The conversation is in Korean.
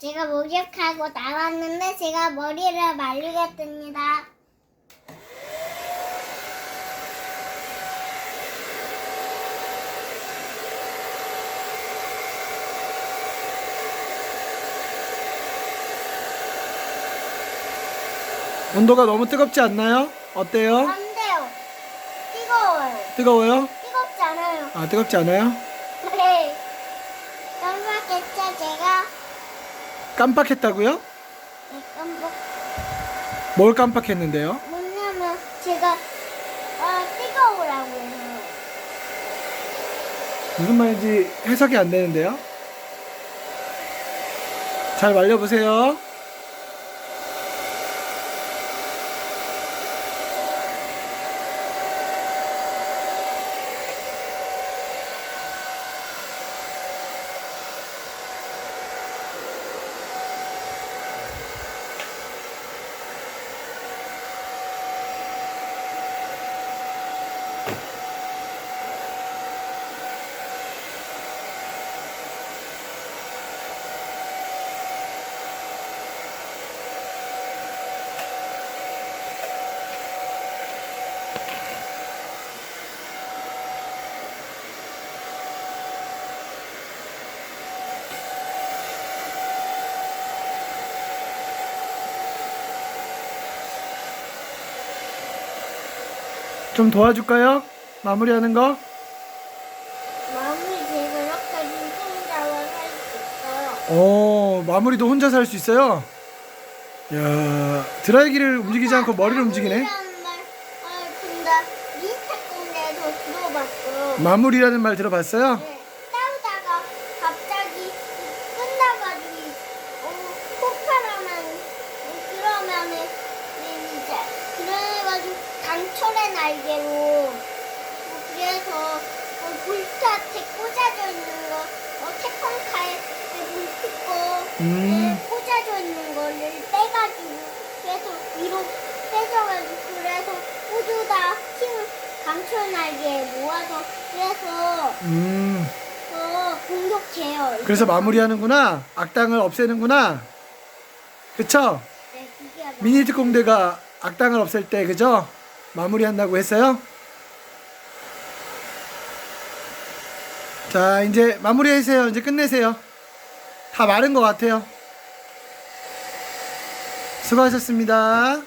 제가 목욕하고 나왔는데 제가 머리를 말리겠습니다. 온도가 너무 뜨겁지 않나요? 어때요? 안 돼요. 뜨거워요. 뜨거워요? 뜨겁지 않아요. 아 뜨겁지 않아요? 네. 깜빡했죠, 제가? 깜빡했다고요? 네, 깜빡. 뭘 깜빡했는데요? 뭐냐면 제가 아, 뜨거우라고 해요. 무슨 말인지 해석이 안 되는데요? 잘 말려보세요. 좀 도와줄까요? 마무리하는 거? 제가 이렇게 눈동자와 살수 있어요. 오, 마무리도 혼자서 할 수 있어요? 야 드라이기를 움직이지 않고 머리를 움직이네? 마무리라는 말, 아, 근데 들어봤어요. 마무리라는 말 들어봤어요? 네, 싸우다가 갑자기 끝나가지고 어, 폭발하면 어, 그러면은 강철의 날개로 어, 그래서 어, 불타에 꽂아져 있는 거 어, 태권카에 불 뜯고 음. 네, 꽂아져 있는 거를 빼가지고 그래서 위로 빼져가지고 그래서 모두 다 힘을 강철 날개에 모아서 그래서 음, 어, 공격해요. 그래서 마무리하는구나. 악당을 없애는구나. 그쵸? 네, 그게 미니 특공대가 악당을 없앨 때, 그죠? 마무리한다고 했어요? 자, 이제 마무리하세요. 이제 끝내세요. 다 마른 것 같아요. 수고하셨습니다.